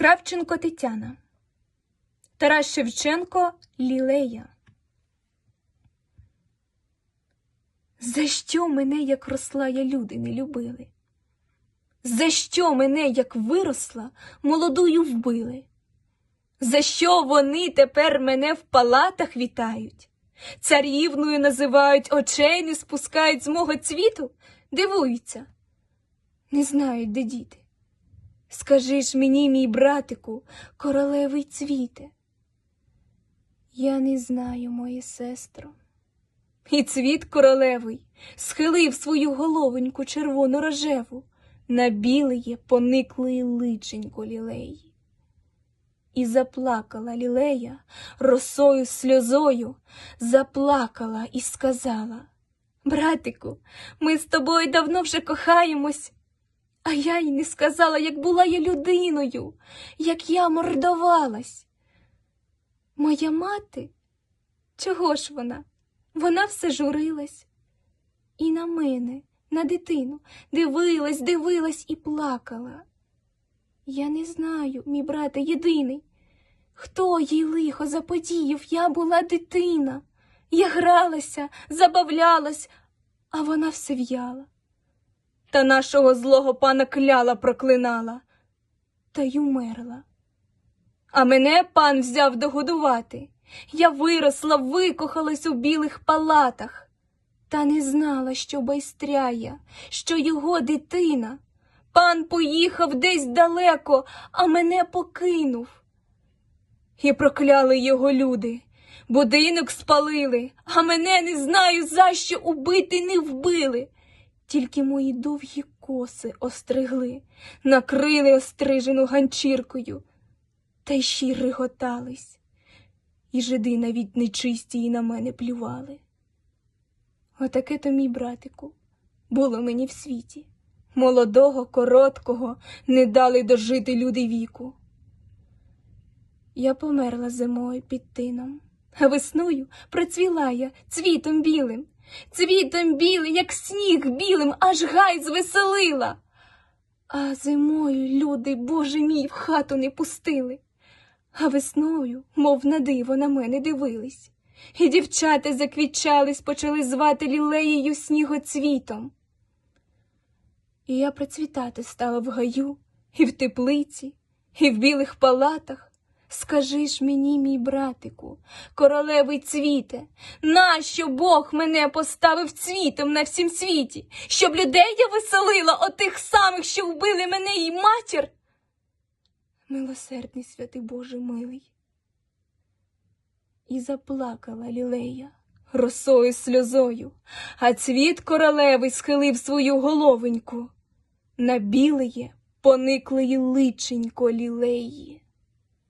Кравченко Тетяна. Тарас Шевченко Лілея. За що мене, як росла, я люди не любили? За що мене, як виросла, молодую вбили? За що вони тепер мене в палатах вітають? Царівною називають, очей не спускають з мого цвіту, дивуються. Не знають, де діти. Скажи ж мені, мій братику, королевий цвіте. Я не знаю, моє сестро. І цвіт королевий схилив свою головоньку червоно рожеву на білеє пониклої личенько лілеї. І заплакала лілея росою сльозою, заплакала і сказала Братику, ми з тобою давно вже кохаємось. А я й не сказала, як була я людиною, як я мордовалась. Моя мати, чого ж вона? Вона все журилась. І на мене, на дитину, дивилась, дивилась і плакала. Я не знаю, мій брате єдиний, хто їй лихо заподіяв, я була дитина. Я гралася, забавлялась, а вона все в'яла. Та нашого злого пана кляла проклинала, та й умерла. А мене пан взяв догодувати. Я виросла, викохалась у білих палатах, та не знала, що байстряє, що його дитина. Пан поїхав десь далеко, а мене покинув. І прокляли його люди, будинок спалили, а мене не знаю, за що убити не вбили. Тільки мої довгі коси остригли, накрили острижену ганчіркою, та й ще й реготались, і жиди навіть нечисті і на мене плювали. Отаке то, мій братику, було мені в світі. Молодого, короткого не дали дожити люди віку. Я померла зимою під тином, а весною процвіла я цвітом білим, цвітом білим, як сніг білим, аж гай звеселила. А зимою люди, Боже мій, в хату не пустили, а весною, мов на диво, на мене дивились, і дівчата заквічались, почали звати лілеєю снігоцвітом. І я процвітати стала в гаю, і в теплиці, і в білих палатах. Скажи ж мені, мій братику, королевий цвіте, нащо Бог мене поставив цвітом на всім світі, щоб людей я веселила отих самих, що вбили мене і матір? Милосердний святий Боже милий. І заплакала лілея росою сльозою, а цвіт королевий схилив свою головоньку на білеє пониклої личенько лілеї.